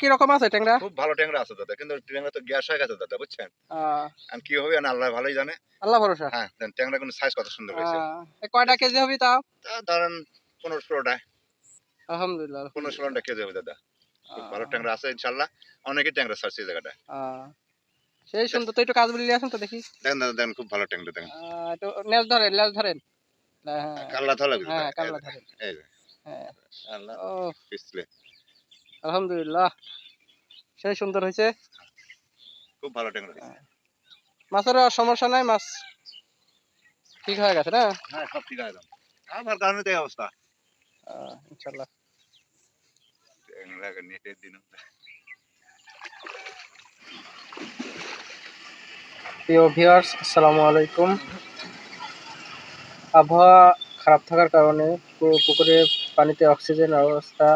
কি রকম আছে ট্যাংরা? খুব ভালো ট্যাংরা আছে দাদা কিন্তু ট্যাংরা তো গ্যাস হয়ে গেছে দাদা বুঝছেন? আর কি হবে না আল্লাহ ভালোই জানে। আল্লাহ ভরসা? হ্যাঁ ট্যাংরা কিন্তু সাইজ কত সুন্দর হয়েছে। কয়টা কেজি হবে তাও? তা ধরেন পনেরো ষোলোটা আলহামদুলিল্লাহ। পনেরো ষোলোটা কেজি হবে দাদা। খুব ভালো ট্যাংরা আছে ইনশাল্লাহ অনেকে ট্যাংরা ছাড়ছে এই জায়গাটা। সেই সুন্দর তো একটু কাজ বলি আসুন তো দেখি। দেখেন দাদা দেখেন খুব ভালো ট্যাংরা দেখেন একটু লেজ ধরেন লেজ ধরেন। হ্যাঁ কাল্লা ধলা লাগবে হ্যাঁ কাল্লা ধরেন। এই যে, হ্যাঁ। আল্লাহ ও পিছলে। আলহামদুলিল্লাহ। সেই সুন্দর হয়েছে। খুব ভালো ট্যাংরা। মাছের সমস্যা নাই মাছ ঠিক হয়ে গেছে না? হ্যাঁ সব ঠিক আছে আমার কারণে তো অবস্থা। ট্যাংরা নেটের দিন। প্রিয় ভিউয়ার্স আসসালামু আলাইকুম। আবহাওয়া খারাপ থাকার কারণে পুকুরে পানিতে অক্সিজেন অবস্থা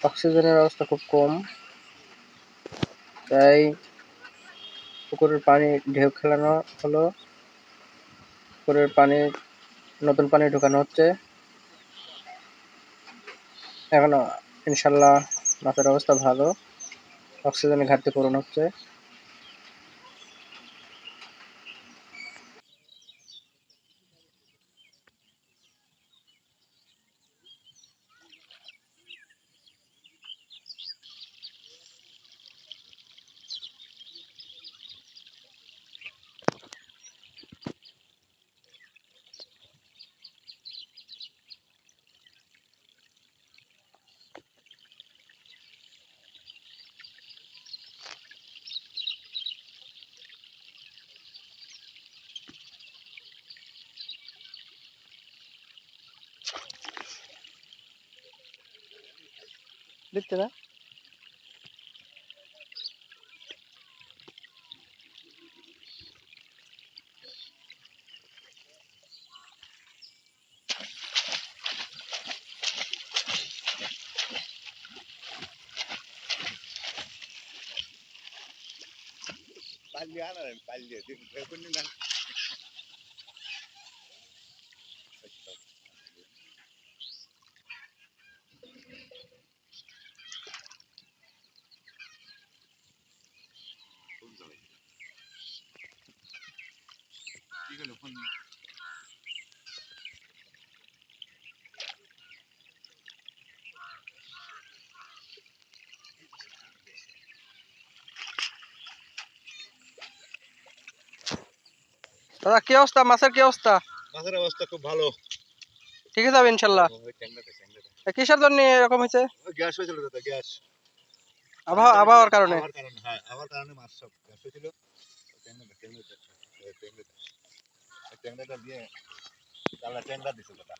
অক্সিজেনের অবস্থা খুব কম। তাই পুকুরের পানি ঢেউ খেলানো হলো। পুকুরের পানি, নতুন পানি ঢোকানো হচ্ছে। এখনও ইনশাল্লাহ মাছের অবস্থা ভালো। অক্সিজেনের ঘাটতি পূরণ হচ্ছে। দেখতে না পাল্লি আনারেন পাল্লি দেখুন না কি দাদা কি অবস্থা? মাছের কি অবস্থা? মাছের অবস্থা খুব ভালো। ঠিক আছে যাবে ইনশাল্লাহ। কিসের জন্য এরকম হয়েছে? গ্যাস হয়েছিল দাদা গ্যাস। আবহাওয়া আবহাওয়ার কারণে। কারণে হ্যাঁ কারণে মাছ সব গ্যাস হয়েছিল। দিয়ে ট্যাংরা দিছে দাদা।